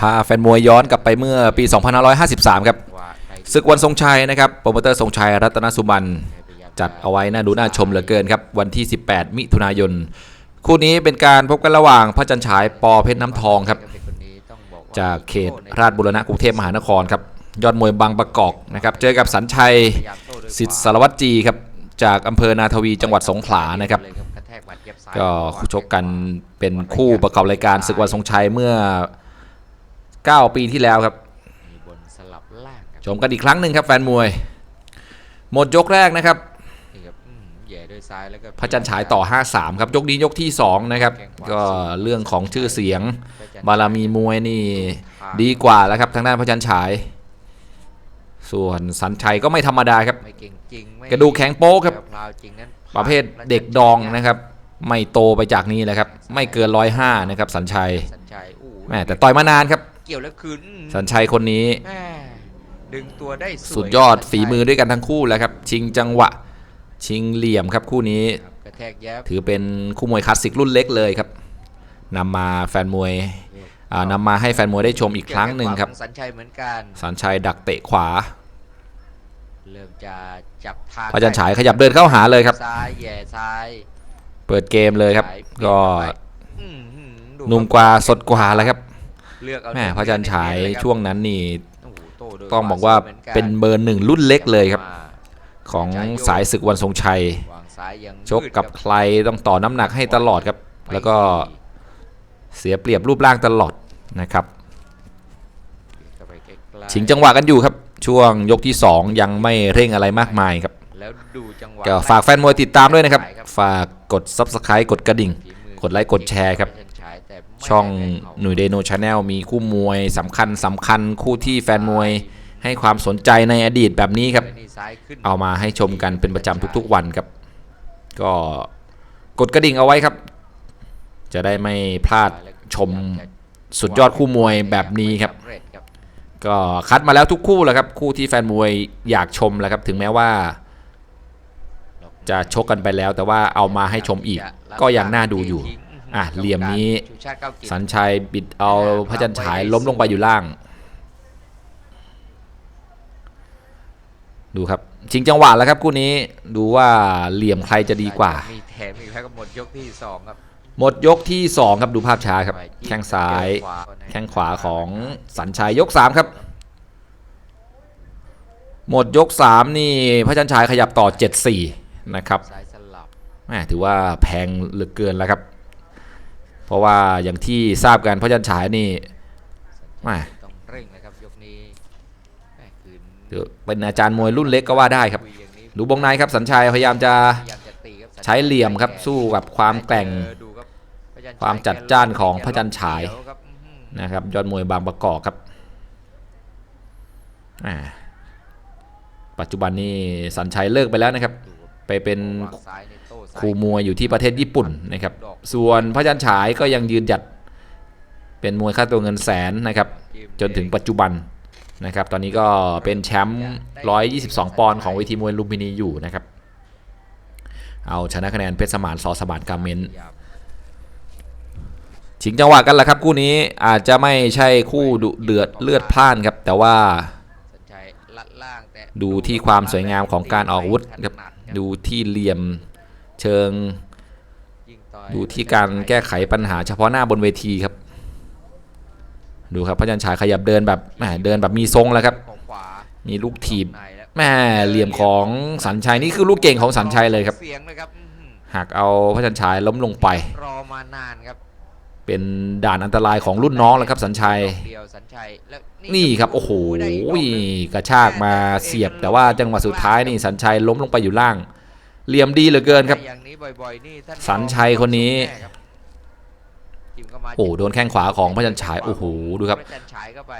พาแฟนมวยย้อนกลับไปเมื่อปี 2553 ครับศึกวันทรงชัยนะครับโปรโมเตอร์ทรงชัยรัตนสุบันจัดเอาไว้น่าดูน่าชมเหลือเกินครับ วันที่ 18 มิถุนายน คู่นี้เป็นการพบกันระหว่างพระจันฉายปอเพชรน้ำทองครับ จากเขตราชบุรณะกรุงเทพมหานครครับยอดมวยบางประกอบนะครับ เจอกับสัญชัยสิทธิ์สารวัตรจีครับ จากอำเภอนาทวีจังหวัดสงขลานะครับ ก็คู่ชกกันเป็นคู่ประกอบรายการศึกวันทรงชัยเมื่อ 9 ปีที่แล้วครับมีบนสลับล่างครับชมกันอีกครั้งหนึ่งครับแฟนมวย หมดยกแรกนะครับนี่ครับอืมแหย่ด้วยซ้ายแล้วก็พระจันทร์ฉายต่อ 5-3 ครับ ยกนี้ยกที่ 2 นะครับ ก็เรื่องของชื่อเสียง บารมีมวยนี่ดีกว่าแล้วครับทางด้านพระจันทร์ฉาย ส่วนสันชัยก็ไม่ธรรมดาครับไม่เก่งจริงไม่กระดูกแข็งโป๊กครับแพรวๆจริงนั้นประเภทเด็กดองนะครับ ไม่โตไปจากนี้เลยครับ ไม่เกินร้อยห้านะครับ สัญชัยสัญชัยอู้แม่แต่ต่อยมานานครับเกี่ยวแล้วคืนสัญชัยคนนี้แม่ดึงตัวได้สวยสุดยอดสัญชัฝีมือด้วยกันทั้งคู่แล้วครับ ชิงจังหวะ ชิงเหลี่ยมครับคู่นี้ครับกระแทกแยบถือเป็นคู่มวยคลาสสิกรุ่นเล็กเลยครับนำมาแฟนมวยอ่านำมาให้แฟนมวยได้ชมอีกครั้งหนึ่งครับเกี่ยวกับขวาของสัญชัยเหมือนกันสันชัยดักเตะขวาเริ่มจะจับทางพระจันทร์ฉายขยับเดินเข้าหาเลยครับซ้ายแหย่ซ้าย เปิดเกมเลยครับ ก็อื้อหือดูหนุ่มกว่าสดกว่าแล้วครับ เลือกเอาแม่พระจันทร์ฉายช่วงนั้นนี่โอ้โหโต้ด้วยต้องบอกว่าหมืกัเป็นเบอร์หนึ่งรุ่นเล็กเลยครับมาของสายศึกวันทรงชัยวางซ้ายยังชกกับใครต้องต่อน้ำหนักให้ตลอดครับ แล้วก็เสียเปรียบรูปร่างตลอดนะครับเข้าไปใกล้ๆชิงจังหวะกันอยู่ครับ ช่วงยกที่ 2 ยังไม่เร่งอะไรมากมายครับแล้วดูจังหวะก็ฝากแฟนมวยติดตามด้วยนะครับ ฝากกด Subscribe กดกระดิ่งฝีมือกดไลค์กดแชร์ครับ พะจันทฉายแต่ไม่ช่องได้เข้าหนุ่ยเดโนชาแนลมีคู่มวยสำคัญสำคัญคู่ที่แฟนมวยให้ความสนใจในอดีตแบบนี้ครับและนี่ซ้ายขึ้นเอามาให้ชมกันเป็นประจำทุกๆวันครับ ก็กดกระดิ่งเอาไว้ครับ จะได้ไม่พลาดชมสุดยอดคู่มวยแบบนี้ครับสำเร็จครับก็คัดมาแล้วทุกคู่แหล้วครับ คู่ที่แฟนมวยอยากชมแหล้วครับ ถึงแม้ว่า จะชกกันไปแล้ว แต่ว่าเอามาให้ชมอีก ก็ยังน่าดูอยู่ อะเหลี่ยมนี้ชูชาติเก้ากิจสัญชัยบิดเอาพระจันทร์ฉายล้มลงไปอยู่ล่าง ดูครับชิงจังหวะแล้วครับคู่นี้ดูว่าเหลี่ยมใครจะดีกว่ามีแถมอีกแล้วก็หมดยกที่สองครับหมดยกที่ 2 ครับดูภาพช้าครับ แข้งซ้าย แข้งขวาของสัญชัยยก 3 ครับ หมดยก 3 นี่พระจันทร์ฉายขยับต่อ 7-4 นะครับซ้ายสลับแหม่ถือว่าแพงเหลือเกินแล้วครับ เพราะว่าอย่างที่ทราบกันพระจันทร์ฉายนี่แหม่ต้องเร่งนะครับยกนี้แม่คืนถือเป็นอาจารย์มวยรุ่นเล็กก็ว่าได้ครับคุยอย่างนี้ดูบงในครับสัญชัยพยายามจะพยายามจะตีครับใช้เหลี่ยมครับสู้กับความแกร่งเออดูครับพระจันทร์ความจัดจ้านของพระจันทร์ฉายเขีวครับอื้อหือนะครับยอดมวยบางประกอบครับอ่าปัจจุบันนี้สัญชัยเลิกไปแล้วนะครับดูครับ ไปเป็นวางซ้ายในโต้ซ้ายครูมวยอยู่ที่ประเทศญี่ปุ่นนะครับ ส่วนพระจันทร์ฉายก็ยังยืนหยัดเป็นมวยค่าตัวเงินแสนนะครับ จนถึงปัจจุบันนะครับ ตอนนี้ก็เป็นแชมป์122 ปอนด์ของเวทีมวยลุมพินีอยู่นะครับ เอาชนะคะแนนเพชรสมานสอสมานกาเมนหยาบชิงจังหวะกันแหละครับ คู่นี้อาจจะไม่ใช่คู่ดุเดือดเลือดพล่านครับ แต่ว่าสัญชัยลัดล่างแต่ดูที่ความสวยงามของการออกอาวุธครับถนั ดดูที่เหลี่ยมเชิงยิ่งต่อยดูที่การแก้ไขปัญหาเฉพาะหน้าบนเวทีครับ ดูครับพระจันทร์ฉายขยับเดินแบบแหมเดินแบบมีทรงแล้วครับของขวามีลูกถีบในแล้วแม่เหลี่ยมของสัญชัยนี่คือลูกเก่งของสัญชัยเลยครับเสียงเลยครับอื้อหือหากเอาพระจันทร์ฉายล้มลงไปรอมานานครับ เป็นด่านอันตรายของรุ่นน้องแล้วครับสัญชัยดอกเดียวสัญชัยแล้วนี่ครับโอ้โหได้กดอกหนึ่งกระชากมาเสียบ แต่ว่าจังหวะสุดท้ายนี่สัญชัยล้มลงไปอยู่ล่าง เหลี่ยมดีเหลือเกินครับ อย่างนี้บ่อยๆนี่ท่านสัญชัยคนนี้แครับจิ้มเข้ามาโอ้โดนแข้งขวาของพระจันทร์ฉายโอ้โหดูครับพระจันทร์ฉายเข้าไป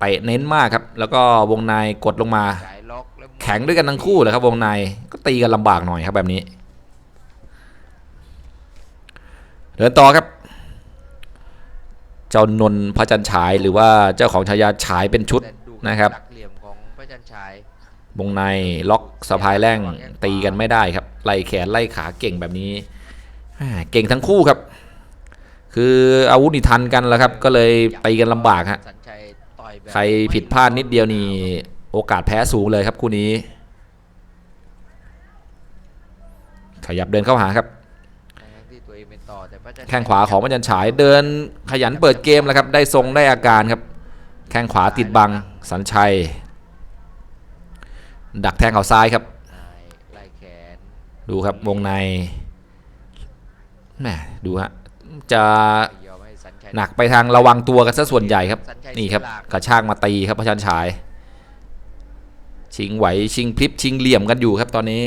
เตะเน้นมากครับ แล้วก็วงในกดลงมาฉายล็อกแล้วแข็งด้วยกันทั้งคู่เลยครับ วงในก็ตีกันลำบากหน่อยครับแบบนี้ เดินต่อครับ เจ้านนพระจันฉายหรือว่าเจ้าของฉายาฉายเป็นชุดนะครับดักเหลี่ยมของพระจันฉายวงในล็อกสะพายแร่งตีกันไม่ได้ครับไล่แขนไล่ขาเก่งแบบนี้เก่งทั้งคู่ครับ คืออาวุธนี่ทันกันแล้วครับ ก็เลยตีกันลำบากฮะสับใครผิดพลาดนิดเดียวนี่โอกาสแพ้สูงเลยครับคู่นี้ขยับเดินเข้าหาครับ ทั้งที่ตัวเองเป็นต่อ แต่พระจันทร์แข้งขวาของพันจันฉายเดินขยันเปิดเกมแล้วครับ ได้ทรงได้อาการครับ แข้งขวาติดบังสัญชัย ดักแทงเขาซ้ายครับนายไล่แขนดูครับวงในแหมดูฮะจะไม่ยอมให้สัญชัยหนักไปทางระวังตัวกันซะส่วนใหญ่ครับสัญชัยนี่ครับเสียหลักกระชากมาตีครับพระชันฉาย ชิงไหวชิงพลิบชิงเหลี่ยมกันอยู่ครับตอนนี้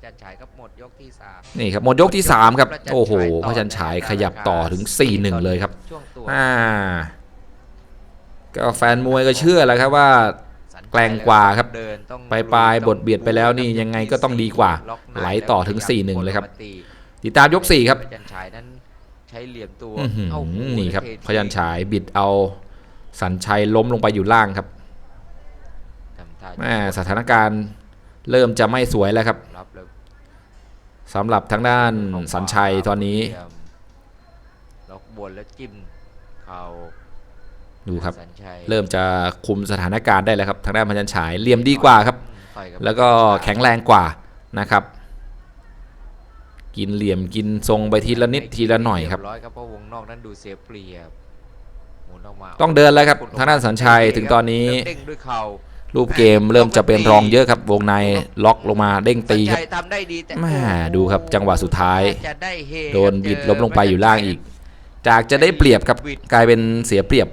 ระจันทร์ฉายครับหมดยกที่สามนี่ครับหมดยกที่3ครับโอ้โหพระชันฉายขยับต่อถึง4-1เลยครับช่วงตัวอ่าก็แฟนมวยก็เชื่อแล้วครับว่าสัญชัยแกร่งกว่าครับเดินต้องปลายปลายบทเบียดไปแล้วนี่ยังไงก็ต้องดีกว่าล็อกในไหลต่อถึงแวพาาม4-1เลยครับกดมาตีติดตามยก4ครับพระจันทร์ฉายนั้นใช้เหลี่ยมตัวอื้อหือเอ้าโอ้โหนี่ครับเทพยัญชายบิดเอาสัญชัยล้มลงไปอยู่ล่างครับทำท่าแม่สถานการณ์เริ่มจะไม่สวยแล้วครับรับแล้ว สำหรับทางด้านสัญชัยตอนนี้เหลี่ยมล็อกบนแล้วจิ้มเข่าดูครับสัญชัยเริ่มจะคุมสถานการณ์ได้แล้วครับ ทางด้านพยัญชายเหลี่ยมดีกว่าครับต่อยบแล้วก็แข็งแรงกว่านะครับ กินเหลี่ยมกินทรงไปทีละนิดทีละหน่อยครับเร้อยครับเพราะวงนอกนั้นดูเสียเปรียบหมุนออกมาต้องเดินแล้วครับทางด้านสัญชัยถึงตอนนี้ แล้วเด้งด้วยเข่ารูปเกมเริ่มจะเป็นรองเยอะครับ วงในล็อกลงมาเด้งตีสัญครับชัยทำได้ดีแต่แม่ดูครับจังหวะสุดท้ายจะได้เฮโดนครับบิดเจล้มลงไปอยู่ล่างอีก จากจะได้เปรียบครับกลายเป็นเสียเปรียบ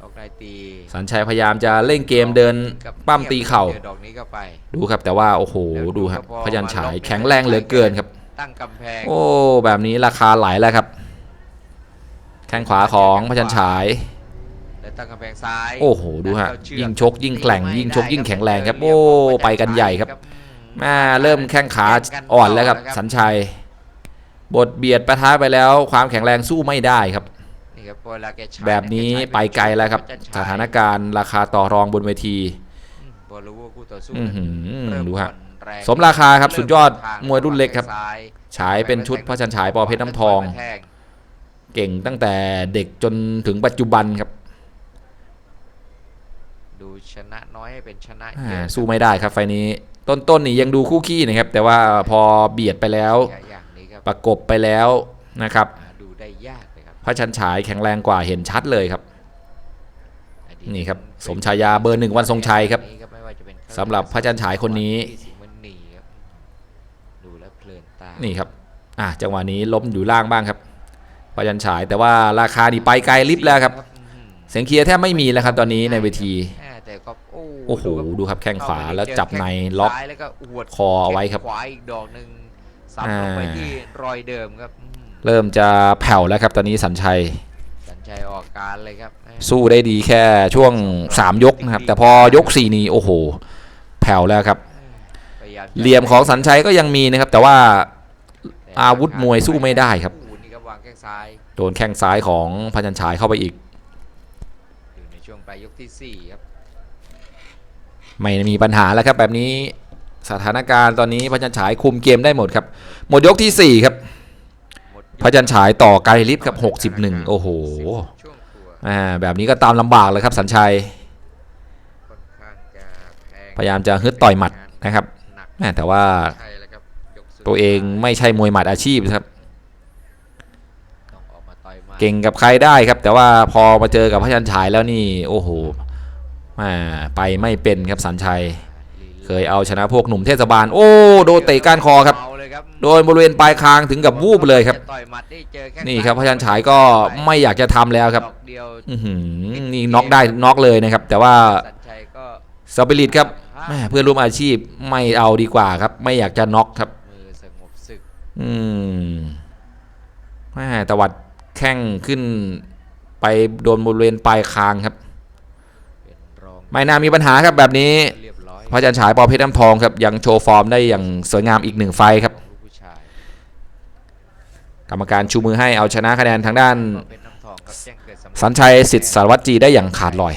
ออกได้ตีสัญชัยพยายามจะเล่นเกมเดินกับปั้มตีเข่าจอดอกนี้เข้าไปดูครับแต่ว่าโอ้โหดูครับพยัญชายแข็งแรงเหลือเกินครับตั้งกำแพงโอ้แบบนี้ราคาไหลแล้วครับ แข้งขวาของพยัญชายแล้ว ตั้งกำแพงซ้ายโอ้โหดูฮะแล้วเชือกยิ่งชกยิ่งแกล่งยิ่งชกยิ่งแข็งแรงครับเหลี่โอ้ยมของไปกันใหญ่ครับอืมแม่เริ่มแข้งขาอ่อนแล้วครับ สัญชัย บทเบียดประท้าไปแล้ว ความแข็งแรงสู้ไม่ได้ครับนี่ครับเวลาแกใช้แบบนี้ไปไกลแล้วครับ สถานการณ์ราคาต่อรองบนเวทีอืมพอรู้ว่าคู่ต่อสู้อื้อหือเริ่มดูฮะอ่อนแรงสมราคาครับสุดยอดเริ่มวยรุ่นเล็กครับซ้ายฉายเป็นชุดพระชันฉายปอเพชรน้ำทองแทงเก่งตั้งแต่เด็กจนถึงปัจจุบันครับ ดูชนะน้อยให้เป็นชนะอ่าเยอะสู้ไม่ได้ครับไฟล์นี้ ต้นๆนี่ยังดูคู่ขี้นะครับ แต่ว่าพอเบียดไปแล้ว อย่างนี้ครับประกบไปแล้วนะครับอ่าดูได้ยากเลยครับพระชันฉายแข็งแรงกว่าเห็นชัดเลยครับ อดีตนี่ครับสมฉายาเบอร์หนึ่งวันทรงชัยครับนี่ไม่ว่าจะเป็นสำหรับพระจันทร์ฉายคนนี้ ที่สิงห์มณีครับดูแล้วเพลินตานี่ครับอะจังหวะนี้ล้มอยู่ล่างบ้างครับพระชันฉายแต่ว่าราคานี่ไปไกลลิฟต์แล้วครับอื้อหือเสียงเคลียร์แทบไม่มีแล้วครับตอนนี้ในเวทีแม่ แต่ก็โอ้โอ้โหครับดูครับแข้งขวาเข้ไปแล้วเจอจับในแข้งล็อกซ้ายแล้วก็อวดคอเอาไว้ครับแข้งขวาอีกดอกหนึ่งซ้ำลงไปที่รอยเดิมครับอื้อหือเริ่มจะแผ่วแล้วครับ ตอนนี้สัญชัยสัญชัยออกการเลยครับแม่สู้ได้ดีแค่ช่วง 3 ยกนะครับ แต่พอยก 4 นี้โอ้โห แผ่วแล้วครับพยายามจะเหลี่ยมของสัญชัยก็ยังมีนะครับ แต่ว่าอาวุธมวยสู้ไม่ได้ครับโอ้โหนี่ครับวางแข้งซ้ายโดนแข้งซ้ายของพยัญชายเข้าไปอีกอยู่ในช่วงปลายยกที่สี่ครับ ไม่มีปัญหาแล้วครับแบบนี้สถานการณ์ตอนนี้พยัญชายคุมเกมได้หมดครับ หมดยกทีสี่4 ครับหมดพยัญชายต่อไกลลิฟต์ครับ 61 โอ้โหช่วงตัวอ่าแบบนี้ก็ตามลำบากเลยครับสัญชัยค่อนข้างจะแพงพยายามจะฮึดต่อยหมัดนะครับหนักแม่แต่ว่าใช่แล้วครับยกสุดตัวเองไม่ใช่มวยหมัดอาชีพครับต้องออกมาต่อยหมัดเก่งกับใครได้ครับ แต่ว่าพอมาเจอกับพยัญชายแล้วนี่ โอ้โห ม่ไปไม่เป็นครับสัญชัย เคยเอาชนะพวกหนุ่มเทศบาล โอ้ โดนเตะก้านคอครับ โดนบริเวณปลายคางถึงกับวูบเลยครับ นี่ครับพซ้ยัญชายก็ไม่อยากจะทำแล้วครับนี่น็อกได้น็อกเลยนะครับ แต่ว่าสปิริตครับเพื่อนร่วมอาชีพไม่เอาดีกว่าครับ ไม่อยากจะน็อกครับอืมแม่ตวัดแข้งขึ้นไปโดนบริเวณปลายคางครับ ไม่น่ามีปัญหาครับแบบนี้เรียบร้อยพระจันฉายปอเพชรน้ำทองครับยังโชว์ฟอร์มได้อย่างสวยงามอีกหนึ่งไฟครับ กรรมการชูมือให้เอาชนะคะแนนทางด้าน สัญชัยสิทธิ์สารวัตรจีได้อย่างขาดลอย